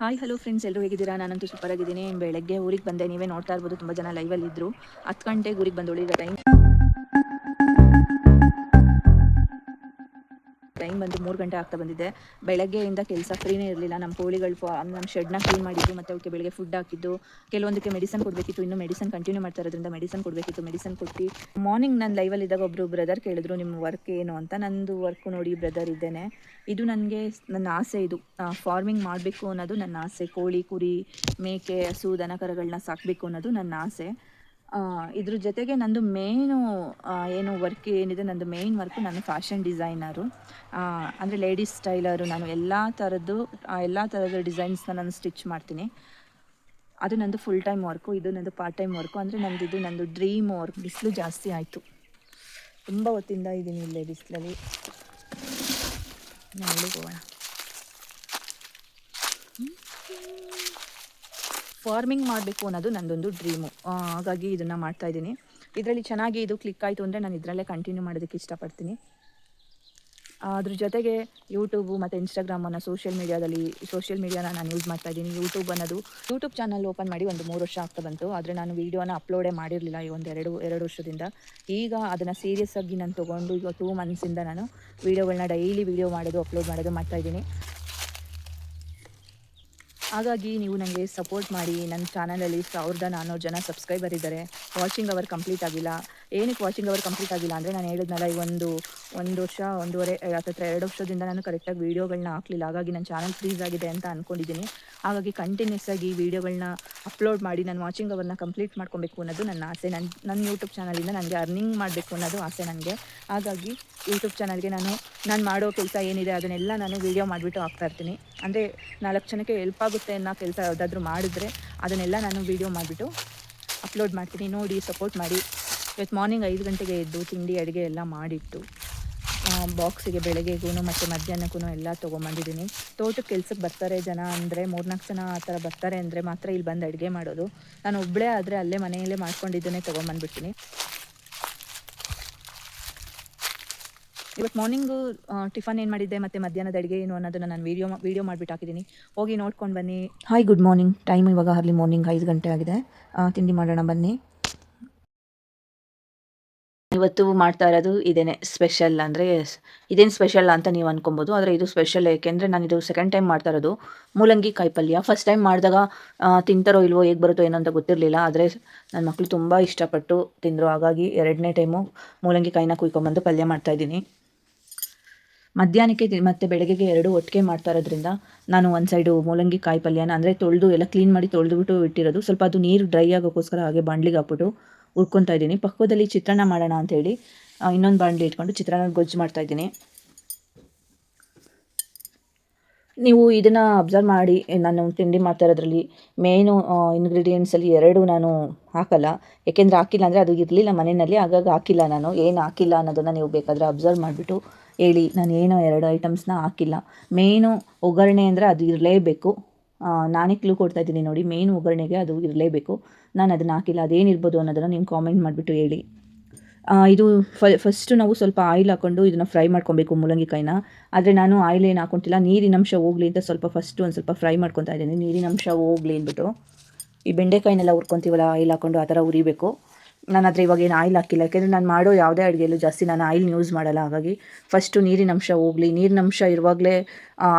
Hi hello friends ಎಲ್ಲರೂ ಹೇಗಿದ್ದೀರಾ? ನಾನಂತೂ ಸೂಪರ್ ಆಗಿದ್ದೀನಿ ಬೆಳಗ್ಗೆ ಊರಿಗೆ ಬಂದೆ. ನೀವೇ ನೋಡ್ತಾ ಇರ್ಬೋದು. ತುಂಬ ಜನ ಲೈವಲ್ಲಿ ಇದ್ರು ಹತ್ತು ಗಂಟೆಗೆ ಊರಿಗೆ ಬಂದು ಉಳಿದ ಟೈಮ್ ಟೈಮ್ ಬಂದು ಮೂರು ಗಂಟೆ ಆಗ್ತಾ ಬಂದಿದೆ. ಬೆಳಗ್ಗೆಯಿಂದ ಕೆಲಸ ಫ್ರೀನೇ ಇರಲಿಲ್ಲ. ನಮ್ಮ ಕೋಳಿಗಳು ನಮ್ಮ ಶೆಡ್ನ ಕ್ಲೀನ್ ಮಾಡಿದ್ದು, ಮತ್ತು ಅವಕ್ಕೆ ಬೆಳಗ್ಗೆ ಫುಡ್ ಹಾಕಿದ್ದು. ಕೆಲವೊಂದಕ್ಕೆ ಮೆಡಿಸನ್ ಕೊಡಬೇಕಿತ್ತು, ಇನ್ನು ಮೆಡಿಸನ್ ಕಂಟಿನ್ಯೂ ಮಾಡ್ತಾ ಇರೋದ್ರಿಂದ ಮೆಡಿಸನ್ ಕೊಡಬೇಕಿತ್ತು ಮೆಡಿಸನ್ ಕೊಟ್ಟು. ಮಾರ್ನಿಂಗ್ ನಾನು ಲೈವಲ್ಲಿ ಇದ್ದಾಗ ಒಬ್ಬರು ಬ್ರದರ್ ಕೇಳಿದ್ರು, ನಿಮ್ಮ ವರ್ಕ್ ಏನು? ಅಂತ. ನಂದು ವರ್ಕ್ ನೋಡಿ ಬ್ರದರ್ ಇದ್ದೇನೆ. ಇದು ನನಗೆ ನನ್ನ ಆಸೆ ಇದು. ಫಾರ್ಮಿಂಗ್ ಮಾಡಬೇಕು ಅನ್ನೋದು ನನ್ನ ಆಸೆ. ಕೋಳಿ, ಕುರಿ, ಮೇಕೆ, ಹಸು ದನಕರಗಳನ್ನ ಸಾಕಬೇಕು ಅನ್ನೋದು ನನ್ನ ಆಸೆ. ಇದ್ರ ಜೊತೆಗೆ ನಂದು ಮೇಯ್ನು ಏನು ವರ್ಕ್ ಏನಿದೆ, ನಂದು ಮೇನ್ ವರ್ಕು ನಾನು ಫ್ಯಾಷನ್ ಡಿಸೈನರು ಅಂದರೆ ಲೇಡೀಸ್ ಸ್ಟೈಲರು ನಾನು ಎಲ್ಲ ಥರದ್ದು ಎಲ್ಲ ಥರದ ಡಿಸೈನ್ಸ್ನ ನಾನು ಸ್ಟಿಚ್ ಮಾಡ್ತೀನಿ. ಅದು ನಂದು ಫುಲ್ ಟೈಮ್ ವರ್ಕು ಇದು ನಂದು ಪಾರ್ಟ್ ಟೈಮ್ ವರ್ಕು ಅಂದರೆ ನಂದು ಇದು, ನಂದು ಡ್ರೀಮ್ ವರ್ಕ್ ಬಿಸಿಲು ಜಾಸ್ತಿ ಆಯಿತು. ತುಂಬ ಹೊತ್ತಿಂದ ಇದ್ದೀನಿ ಇಲ್ಲೇ ಬಿಸಿಲಲ್ಲಿ. ನಾವು ಹೋಗೋಣ. ಫಾರ್ಮಿಂಗ್ ಮಾಡಬೇಕು ಅನ್ನೋದು ನನ್ನದೊಂದು ಡ್ರೀಮು ಹಾಗಾಗಿ ಇದನ್ನು ಮಾಡ್ತಾ ಇದ್ದೀನಿ. ಇದರಲ್ಲಿ ಚೆನ್ನಾಗಿ ಇದು ಕ್ಲಿಕ್ ಆಯಿತು ಅಂದರೆ ನಾನು ಇದರಲ್ಲೇ ಕಂಟಿನ್ಯೂ ಮಾಡೋದಕ್ಕೆ ಇಷ್ಟಪಡ್ತೀನಿ. ಅದ್ರ ಜೊತೆಗೆ ಯೂಟ್ಯೂಬು ಮತ್ತು ಇನ್ಸ್ಟಾಗ್ರಾಮನ್ನು ಸೋಷಿಯಲ್ ಮೀಡಿಯಾದಲ್ಲಿ ಸೋಷಿಯಲ್ ಮೀಡಿಯಾನ ನಾನು ಯೂಸ್ ಮಾಡ್ತಾ ಇದ್ದೀನಿ. ಯೂಟ್ಯೂಬ್ ಅನ್ನೋದು ಯೂಟ್ಯೂಬ್ ಚಾನಲ್ ಓಪನ್ ಮಾಡಿ ಒಂದು ಮೂರು ವರ್ಷ ಆಗ್ತಾ ಬಂತು. ಆದರೆ ನಾನು ವೀಡಿಯೋನ ಅಪ್ಲೋಡೇ ಮಾಡಿರಲಿಲ್ಲ ಈ ಒಂದು ಎರಡು ಎರಡು ವರ್ಷದಿಂದ. ಈಗ ಅದನ್ನು ಸೀರಿಯಸ್ ಆಗಿ ನಾನು ತೊಗೊಂಡು, ಈಗ ಟೂ ಮಂತ್ಸಿಂದ ನಾನು ವೀಡಿಯೋಗಳನ್ನ ಡೈಲಿ ವೀಡಿಯೋ ಮಾಡೋದು ಅಪ್ಲೋಡ್ ಮಾಡೋದು ಮಾಡ್ತಾಯಿದ್ದೀನಿ ಹಾಗಾಗಿ ನೀವು ನನಗೆ ಸಪೋರ್ಟ್ ಮಾಡಿ ನನ್ನ ಚಾನಲಲ್ಲಿ ಸಾವಿರದ ನಾನ್ನೂರು ಜನ ಸಬ್ಸ್ಕ್ರೈಬರ್ ಇದ್ದಾರೆ ವಾಚಿಂಗ್ ಅವರ್ ಕಂಪ್ಲೀಟ್ ಆಗಿಲ್ಲ ಏನಕ್ಕೆ ವಾಚಿಂಗ್ ಅವರ್ ಕಂಪ್ಲೀಟ್ ಆಗಿಲ್ಲ ಅಂದರೆ ನಾನು ಹೇಳಿದ್ನಲ್ಲ, ಈ ಒಂದು ಒಂದು ವರ್ಷ, ಒಂದೂವರೆ ಹತ್ರ ಎರಡು ವರ್ಷದಿಂದ ನಾನು ಕರೆಕ್ಟಾಗಿ ವೀಡಿಯೋಗಳನ್ನ ಹಾಕಲಿಲ್ಲ. ಹಾಗಾಗಿ ನನ್ನ ಚಾನಲ್ ಫ್ರೀಸ್ ಆಗಿದೆ ಅಂತ ಅಂದ್ಕೊಂಡಿದ್ದೀನಿ ಹಾಗಾಗಿ ಕಂಟಿನ್ಯೂಸ್ ಆಗಿ ವೀಡಿಯೋಗಳನ್ನ ಅಪ್ಲೋಡ್ ಮಾಡಿ ನಾನು ವಾಚಿಂಗ್ ಅವರ್ನ ಕಂಪ್ಲೀಟ್ ಮಾಡ್ಕೊಬೇಕು ಅನ್ನೋದು ನನ್ನ ಆಸೆ. ನನ್ನ ನನ್ನ ಯೂಟ್ಯೂಬ್ ಚಾನಲಿಂದ ನನಗೆ ಅರ್ನಿಂಗ್ ಮಾಡಬೇಕು ಅನ್ನೋದು ಆಸೆ ನನಗೆ ಹಾಗಾಗಿ ಯೂಟ್ಯೂಬ್ ಚಾನಲ್ಗೆ ನಾನು ನಾನು ಮಾಡೋ ಕೆಲಸ ಏನಿದೆ ಅದನ್ನೆಲ್ಲ ನಾನು ವೀಡಿಯೋ ಮಾಡಿಬಿಟ್ಟು ಹಾಕ್ತಾ ಇರ್ತೀನಿ. ಅಂದರೆ ನಾಲ್ಕು ಜನಕ್ಕೆ ಹೆಲ್ಪ್ ಆಗುತ್ತೆ ಅನ್ನೋ ಕೆಲಸ ಯಾವುದಾದ್ರೂ ಮಾಡಿದ್ರೆ ಅದನ್ನೆಲ್ಲ ನಾನು ವೀಡಿಯೋ ಮಾಡಿಬಿಟ್ಟು ಅಪ್ಲೋಡ್ ಮಾಡ್ತೀನಿ. ನೋಡಿ ಸಪೋರ್ಟ್ ಮಾಡಿ. ಇವತ್ತು ಮಾರ್ನಿಂಗ್ ಐದು ಗಂಟೆಗೆ ಎದ್ದು ತಿಂಡಿ, ಅಡುಗೆ ಎಲ್ಲ ಮಾಡಿಟ್ಟು ಬಾಕ್ಸಿಗೆ ಬೆಳಗ್ಗೆಗೂ ಮತ್ತು ಮಧ್ಯಾಹ್ನಕ್ಕೂ ಎಲ್ಲ ತೊಗೊಂಬಂದಿದ್ದೀನಿ. ತೋಟಕ್ಕೆ ಕೆಲ್ಸಕ್ಕೆ ಬರ್ತಾರೆ ಜನ ಅಂದರೆ, ಮೂರ್ನಾಲ್ಕು ಜನ ಆ ಥರ ಬರ್ತಾರೆ ಅಂದರೆ ಮಾತ್ರ ಇಲ್ಲಿ ಬಂದು ಅಡುಗೆ ಮಾಡೋದು. ನಾನು ಒಬ್ಬಳೇ ಆದರೆ ಅಲ್ಲೇ ಮನೆಯಲ್ಲೇ ಮಾಡ್ಕೊಂಡಿದ್ದನ್ನೇ ತೊಗೊಂಬಂದ್ಬಿಡ್ತೀನಿ. ಇವತ್ತು ಮಾರ್ನಿಂಗು ಟಿಫನ್ ಏನು ಮಾಡಿದ್ದೆ ಮತ್ತು ಮಧ್ಯಾಹ್ನದ ಅಡುಗೆ ಏನು ಅನ್ನೋದನ್ನು ನಾನು ವೀಡಿಯೋ ವೀಡಿಯೋ ಮಾಡಿಬಿಟ್ಟು ಹಾಕಿದ್ದೀನಿ. ಹೋಗಿ ನೋಡ್ಕೊಂಡು ಬನ್ನಿ. ಹಾಯ್ ಗುಡ್ ಮಾರ್ನಿಂಗ್ ಟೈಮ್ ಇವಾಗ ಅರ್ಲಿ ಮಾರ್ನಿಂಗ್ ಐದು ಗಂಟೆ ಆಗಿದೆ. ತಿಂಡಿ ಮಾಡೋಣ ಬನ್ನಿ. ಇವತ್ತು ಮಾಡ್ತಾ ಇರೋದು ಇದೇನೆ ಸ್ಪೆಷಲ್ ಅಂದರೆ ಇದೇನು ಸ್ಪೆಷಲ್ ಅಂತ ನೀವು ಅನ್ಕೊಬೋದು, ಆದರೆ ಇದು ಸ್ಪೆಷಲ್ ಏಕೆಂದರೆ ನಾನು ಇದು ಸೆಕೆಂಡ್ ಟೈಮ್ ಮಾಡ್ತಾ ಇರೋದು. ಮೂಲಂಗಿ ಕಾಯಿ ಪಲ್ಯ ಫಸ್ಟ್ ಟೈಮ್ ಮಾಡಿದಾಗ ತಿಂತಾರೋ ಇಲ್ವೋ ಹೇಗೆ ಬರುತ್ತೋ ಏನೋ ಅಂತ ಗೊತ್ತಿರಲಿಲ್ಲ, ಆದರೆ ನನ್ನ ಮಕ್ಕಳು ತುಂಬ ಇಷ್ಟಪಟ್ಟು ತಿಂದರು. ಹಾಗಾಗಿ ಎರಡನೇ ಟೈಮು ಮೂಲಂಗಿ ಕಾಯಿನ ಕುಯ್ಕೊಂಬಂದು ಪಲ್ಯ ಮಾಡ್ತಾಯಿದ್ದೀನಿ ಮಧ್ಯಾಹ್ನಕ್ಕೆ ಮತ್ತೆ ಬೆಳಗ್ಗೆಗೆ ಎರಡು ಒಟ್ಟಿಗೆ ಮಾಡ್ತಾ ಇರೋದ್ರಿಂದ ನಾನು ಒಂದು ಸೈಡು ಮೂಲಂಗಿ ಕಾಯಿ ಪಲ್ಯನ ಅಂದರೆ ತೊಳೆದು ಎಲ್ಲ ಕ್ಲೀನ್ ಮಾಡಿ ತೊಳೆದುಬಿಟ್ಟು ಇಟ್ಟಿರೋದು. ಸ್ವಲ್ಪ ಅದು ನೀರು ಡ್ರೈ ಆಗೋಕ್ಕೋಸ್ಕರ ಹಾಗೆ ಬಾಂಡ್ಲಿಗೆ ಹಾಕ್ಬಿಟ್ಟು ಹುರ್ಕೊತಾ ಇದ್ದೀನಿ. ಪಕ್ಕದಲ್ಲಿ ಚಿತ್ರಾನ್ನ ಮಾಡೋಣ ಅಂತೇಳಿ ಇನ್ನೊಂದು ಬಾಣಲಿ ಇಟ್ಕೊಂಡು ಚಿತ್ರಾನ್ನ ಗೊಜ್ಜು ಮಾಡ್ತಾ ಇದ್ದೀನಿ. ನೀವು ಇದನ್ನು ಅಬ್ಸರ್ವ್ ಮಾಡಿ ನಾನು ತಿಂಡಿ ಮಾಡ್ತಾ ಇರೋದ್ರಲ್ಲಿ ಮೇನು ಇಂಗ್ರೀಡಿಯೆಂಟ್ಸಲ್ಲಿ ಎರಡು ನಾನು ಹಾಕಲ್ಲ. ಏಕೆಂದರೆ ಹಾಕಿಲ್ಲ ಅಂದರೆ ಅದು ಇರಲಿಲ್ಲ ಮನೆಯಲ್ಲಿ, ಹಾಗಾಗಿ ಹಾಕಿಲ್ಲ ನಾನು. ಏನು ಹಾಕಿಲ್ಲ ಅನ್ನೋದನ್ನು ನೀವು ಬೇಕಾದರೆ ಅಬ್ಸರ್ವ್ ಮಾಡಿಬಿಟ್ಟು ಹೇಳಿ. ನಾನು ಏನೋ ಎರಡು ಐಟಮ್ಸ್ನ ಹಾಕಿಲ್ಲ. ಮೇನು ಒಗ್ಗರಣೆ ಅಂದರೆ ಅದು ಇರಲೇಬೇಕು. ನಾನೇ ಕ್ಲೂ ಕೊಡ್ತಾ ಇದ್ದೀನಿ ನೋಡಿ ಮೇನ್ ಒಗ್ಗರಣೆಗೆ ಅದು ಇರಲೇಬೇಕು. ನಾನು ಅದನ್ನು ಹಾಕಿಲ್ಲ, ಅದೇನಿರ್ಬೋದು ಅನ್ನೋದನ್ನು ನೀವು ಕಾಮೆಂಟ್ ಮಾಡಿಬಿಟ್ಟು ಹೇಳಿ. ಇದು ಫ ಫಸ್ಟು ನಾವು ಸ್ವಲ್ಪ ಆಯಿಲ್ ಹಾಕ್ಕೊಂಡು ಇದನ್ನು ಫ್ರೈ ಮಾಡ್ಕೊಬೇಕು ಮೂಲಂಗಿಕಾಯಿನ ಆದರೆ ನಾನು ಆಯಿಲ್ ಏನು ಹಾಕೊತಿಲ್ಲ, ನೀರಿನ ಅಂಶ ಹೋಗಲಿ ಅಂತ ಸ್ವಲ್ಪ ಫಸ್ಟು ಒಂದು ಸ್ವಲ್ಪ ಫ್ರೈ ಮಾಡ್ಕೊತಾ ಇದ್ದೀನಿ. ನೀರಿನ ಅಂಶ ಹೋಗಲಿ ಅಂದ್ಬಿಟ್ಟು. ಈ ಬೆಂಡೆಕಾಯಿನೆಲ್ಲ ಹುರ್ಕೊತೀವಲ್ಲ ಆಯಿಲ್ ಹಾಕ್ಕೊಂಡು ಆ ಥರ ಉರಿಬೇಕು ನಾನು ಆದರೆ ಇವಾಗ ಏನು ಆಯಿಲ್ ಹಾಕಿಲ್ಲ. ಯಾಕೆಂದರೆ ನಾನು ಮಾಡೋ ಯಾವುದೇ ಅಡುಗೆಯಲ್ಲೂ ಜಾಸ್ತಿ ನಾನು ಆಯಿಲ್ ಯೂಸ್ ಮಾಡಲ್ಲ. ಹಾಗಾಗಿ ಫಸ್ಟು ನೀರಿನ ಅಂಶ ಹೋಗಲಿ. ನೀರಿನ ಅಂಶ ಇರುವಾಗಲೇ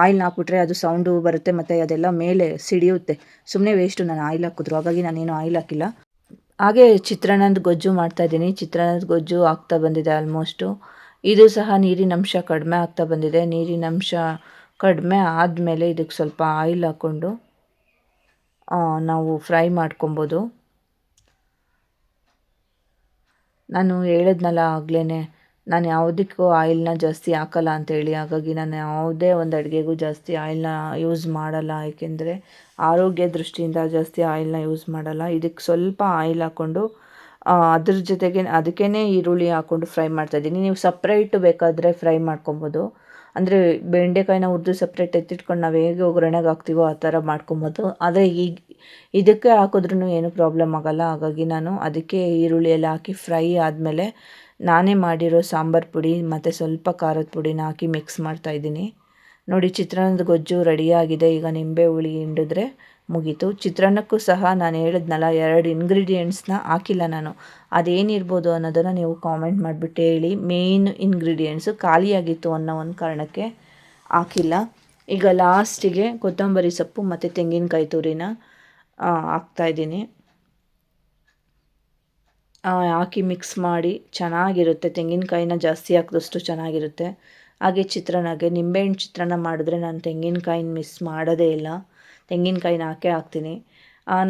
ಆಯಿಲ್ನ ಹಾಕ್ಬಿಟ್ರೆ ಅದು ಸೌಂಡು ಬರುತ್ತೆ ಮತ್ತು ಅದೆಲ್ಲ ಮೇಲೆ ಸಿಡಿಯುತ್ತೆ. ಸುಮ್ಮನೆ ವೇಸ್ಟು ನಾನು ಆಯಿಲ್ ಹಾಕಿದ್ರು. ಹಾಗಾಗಿ ನಾನೇನು ಆಯಿಲ್ ಹಾಕಿಲ್ಲ. ಹಾಗೆ ಚಿತ್ರಾನ್ನದ ಗೊಜ್ಜು ಮಾಡ್ತಾ ಇದ್ದೀನಿ. ಚಿತ್ರಾನ್ನದ ಗೊಜ್ಜು ಆಗ್ತಾ ಬಂದಿದೆ ಆಲ್ಮೋಸ್ಟು ಇದು ಸಹ ನೀರಿನ ಅಂಶ ಕಡಿಮೆ ಆಗ್ತಾ ಬಂದಿದೆ. ನೀರಿನ ಅಂಶ ಕಡಿಮೆ ಆದಮೇಲೆ ಇದಕ್ಕೆ ಸ್ವಲ್ಪ ಆಯಿಲ್ ಹಾಕ್ಕೊಂಡು ನಾವು ಫ್ರೈ ಮಾಡ್ಕೊಬೋದು. ನಾನು ಹೇಳಿದ್ನಲ್ಲ ಆಗ್ಲೇ ನಾನು ಯಾವುದಕ್ಕೂ ಆಯಿಲ್ನ ಜಾಸ್ತಿ ಹಾಕಲ್ಲ ಅಂತೇಳಿ. ಹಾಗಾಗಿ ನಾನು ಯಾವುದೇ ಒಂದು ಅಡುಗೆಗೂ ಜಾಸ್ತಿ ಆಯಿಲ್ನ ಯೂಸ್ ಮಾಡಲ್ಲ. ಏಕೆಂದರೆ ಆರೋಗ್ಯ ದೃಷ್ಟಿಯಿಂದ ಜಾಸ್ತಿ ಆಯಿಲ್ನ ಯೂಸ್ ಮಾಡಲ್ಲ. ಇದಕ್ಕೆ ಸ್ವಲ್ಪ ಆಯಿಲ್ ಹಾಕ್ಕೊಂಡು ಅದ್ರ ಜೊತೆಗೆ ಅದಕ್ಕೇ ಈರುಳ್ಳಿ ಹಾಕ್ಕೊಂಡು ಫ್ರೈ ಮಾಡ್ತಾಯಿದ್ದೀನಿ ನೀವು ಸಪ್ರೇಟ್ ಬೇಕಾದರೆ ಫ್ರೈ ಮಾಡ್ಕೊಬೋದು. ಅಂದರೆ ಬೆಂಡೆಕಾಯಿನ ಹುರಿದು ಸಪ್ರೇಟ್ ಎತ್ತಿಟ್ಕೊಂಡು ನಾವು ಹೇಗೆ ಒಗ್ಗರಣೆಗೆ ಹಾಕ್ತೀವೋ ಆ ಥರ ಮಾಡ್ಕೊಬೋದು. ಆದರೆ ಈ, ಇದಕ್ಕೆ ಹಾಕಿದ್ರೂ ಏನೂ ಪ್ರಾಬ್ಲಮ್ ಆಗೋಲ್ಲ. ಹಾಗಾಗಿ ನಾನು ಅದಕ್ಕೆ ಈರುಳ್ಳಿ ಎಲ್ಲ ಹಾಕಿ ಫ್ರೈ ಆದಮೇಲೆ ನಾನೇ ಮಾಡಿರೋ ಸಾಂಬಾರು ಪುಡಿ ಮತ್ತು ಸ್ವಲ್ಪ ಖಾರದ ಪುಡಿನ ಹಾಕಿ ಮಿಕ್ಸ್ ಮಾಡ್ತಾಯಿದ್ದೀನಿ ನೋಡಿ, ಚಿತ್ರಾನ್ನದ ಗೊಜ್ಜು ರೆಡಿಯಾಗಿದೆ. ಈಗ ನಿಂಬೆ ಹುಳಿ ಹಿಂಡಿದ್ರೆ ಮುಗೀತು. ಚಿತ್ರಾನ್ನಕ್ಕೂ ಸಹ ನಾನು ಹೇಳಿದ್ನಲ್ಲ, ಎರಡು ಇಂಗ್ರೀಡಿಯೆಂಟ್ಸ್ನ ಹಾಕಿಲ್ಲ ನಾನು. ಅದೇನಿರ್ಬೋದು ಅನ್ನೋದನ್ನು ನೀವು ಕಾಮೆಂಟ್ ಮಾಡಿಬಿಟ್ಟು ಹೇಳಿ. ಮೇಯ್ನ್ ಇಂಗ್ರೀಡಿಯೆಂಟ್ಸು ಖಾಲಿಯಾಗಿತ್ತು ಅನ್ನೋ ಒಂದು ಕಾರಣಕ್ಕೆ ಹಾಕಿಲ್ಲ. ಈಗ ಲಾಸ್ಟಿಗೆ ಕೊತ್ತಂಬರಿ ಸೊಪ್ಪು ಮತ್ತು ತೆಂಗಿನಕಾಯಿ ತುರಿನ ಹಾಕ್ತಾಯಿದ್ದೀನಿ ಹಾಕಿ ಮಿಕ್ಸ್ ಮಾಡಿ ಚೆನ್ನಾಗಿರುತ್ತೆ. ತೆಂಗಿನಕಾಯಿನ ಜಾಸ್ತಿ ಹಾಕಿದಷ್ಟು ಚೆನ್ನಾಗಿರುತ್ತೆ. ಹಾಗೆ ಚಿತ್ರಾನ್ನಕ್ಕೆ ನಿಂಬೆಹಣ್ಣು ಚಿತ್ರಾನ್ನ ಮಾಡಿದ್ರೆ ನಾನು ತೆಂಗಿನಕಾಯಿನ ಮಿಸ್ ಮಾಡೋದೇ ಇಲ್ಲ. ತೆಂಗಿನಕಾಯಿನ ಹಾಕೇ ಹಾಕ್ತೀನಿ.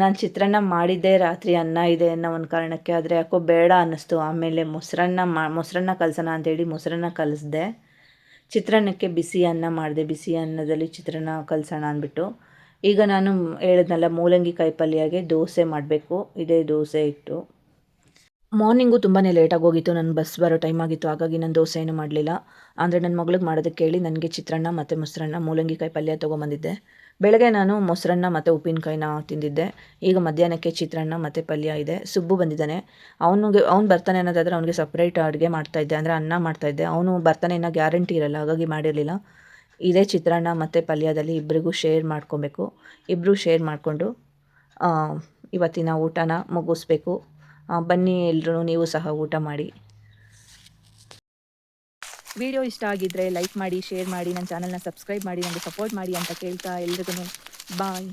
ನಾನು ಚಿತ್ರಾನ್ನ ಮಾಡಿದ್ದೆ ರಾತ್ರಿ ಅನ್ನ ಇದೆ ಅನ್ನೋ ಒಂದು ಕಾರಣಕ್ಕೆ ಆದರೆ ಯಾಕೋ ಬೇಡ ಅನ್ನಿಸ್ತು. ಆಮೇಲೆ ಮೊಸರನ್ನ ಮಾ, ಮೊಸರನ್ನ ಕಲಸೋಣ ಅಂತೇಳಿ ಮೊಸರನ್ನ ಕಲಿಸ್ದೆ. ಚಿತ್ರಾನ್ನಕ್ಕೆ ಬಿಸಿ ಅನ್ನ ಮಾಡಿದೆ. ಬಿಸಿ ಅನ್ನದಲ್ಲಿ ಚಿತ್ರಾನ್ನ ಕಲಸೋಣ ಅಂದ್ಬಿಟ್ಟು. ಈಗ ನಾನು ಹೇಳಿದ್ನಲ್ಲ ಮೂಲಂಗಿ ಕಾಯಿ ಪಲ್ಯಗೆ ದೋಸೆ ಮಾಡಬೇಕು. ಇದೇ ದೋಸೆ ಇಟ್ಟು. ಮಾರ್ನಿಂಗು ತುಂಬಾ ಲೇಟಾಗಿ ಹೋಗಿತ್ತು ನನ್ನ ಬಸ್ ಬರೋ ಟೈಮ್ ಆಗಿತ್ತು. ಹಾಗಾಗಿ ನಾನು ದೋಸೆ ಏನು ಮಾಡಲಿಲ್ಲ. ಅಂದರೆ ನನ್ನ ಮಗಳಿಗೆ ಮಾಡೋದಕ್ಕೆ ಹೇಳಿ ನನಗೆ ಚಿತ್ರಾನ್ನ ಮತ್ತು ಮೊಸರನ್ನ, ಮೂಲಂಗಿಕಾಯಿ ಪಲ್ಯ ತೊಗೊಂಬಂದಿದ್ದೆ. ಬೆಳಗ್ಗೆ ನಾನು ಮೊಸರನ್ನ ಮತ್ತು ಉಪ್ಪಿನಕಾಯಿನ ತಿಂದಿದ್ದೆ. ಈಗ ಮಧ್ಯಾಹ್ನಕ್ಕೆ ಚಿತ್ರಾನ್ನ ಮತ್ತು ಪಲ್ಯ ಇದೆ. ಸುಬ್ಬು ಬಂದಿದ್ದಾನೆ. ಅವನಿಗೆ, ಅವ್ನು ಬರ್ತಾನೆ ಅನ್ನೋದಾದರೆ ಅವನಿಗೆ ಸಪ್ರೇಟ್ ಅಡುಗೆ ಮಾಡ್ತಾಯಿದ್ದೆ ಅಂದರೆ ಅನ್ನ ಮಾಡ್ತಾಯಿದ್ದೆ ಅವನು ಬರ್ತಾನೆ ಅನ್ನೋ ಗ್ಯಾರಂಟಿ ಇರಲ್ಲ. ಹಾಗಾಗಿ ಮಾಡಿರಲಿಲ್ಲ. ಇದೇ ಚಿತ್ರಾನ್ನ ಮತ್ತು ಪಲ್ಯದಲ್ಲಿ ಇಬ್ಬರಿಗೂ ಶೇರ್ ಮಾಡ್ಕೊಬೇಕು. ಇಬ್ಬರು ಶೇರ್ ಮಾಡಿಕೊಂಡು ಇವತ್ತಿನ ಊಟನ ಮುಗಿಸ್ಬೇಕು. ಬನ್ನಿ ಎಲ್ಲರೂ ನೀವು ಸಹ ಊಟ ಮಾಡಿ. ವಿಡಿಯೋ ಇಷ್ಟ ಆಗಿದ್ದರೆ ಲೈಕ್ ಮಾಡಿ, ಶೇರ್ ಮಾಡಿ, ನನ್ನ ಚಾನಲ್ನ ಸಬ್ಸ್ಕ್ರೈಬ್ ಮಾಡಿ, ನನಗೆ ಸಪೋರ್ಟ್ ಮಾಡಿ ಅಂತ ಕೇಳ್ತಾ ಎಲ್ರಿಗೂ ಬಾಯ್.